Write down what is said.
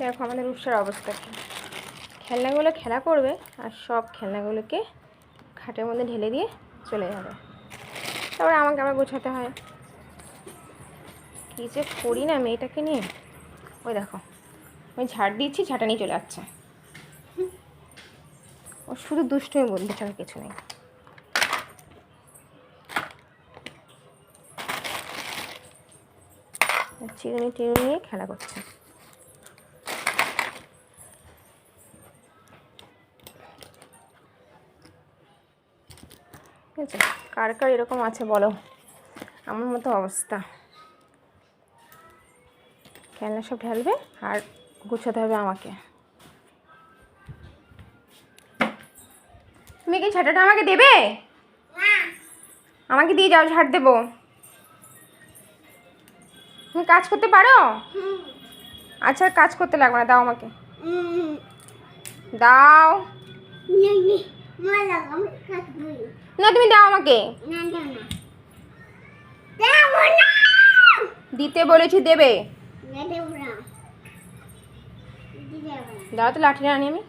দেখো আমাদের উৎসার অবস্থা কি। খেলনাগুলো খেলা করবে আর সব খেলনাগুলোকে খাটের মধ্যে ঢেলে দিয়ে চলে যাবে। তারপরে আমাকে আবার গোছাতে হয়। কী যে করি না মেয়েটাকে নিয়ে। ওই দেখো আমি ঝাড় দিচ্ছি, ঝাঁটা নিয়ে চলে যাচ্ছে। ও শুধু দুষ্টুমি বলতে ছাড়া কিছু নেই। চিরুনি টিরুনি নিয়ে খেলা করছে। ঠিক আছে? কার কার এরকম আছে বলো? আমার মতো অবস্থা। খেলনা সব ঢালবে আর গুছাতে হবে আমাকে। তুমি কি ঝাঁটাটা আমাকে দেবে? আমাকে দিয়ে যাও ঝাড় দেবো। তুমি কাজ করতে পারো? আচ্ছা কাজ করতে লাগবে না দাও আমাকে। দাও। না তুমি দাও আমাকে। দিতে বলেছি দেবে। দাও তো লাঠিটা আনি আমি।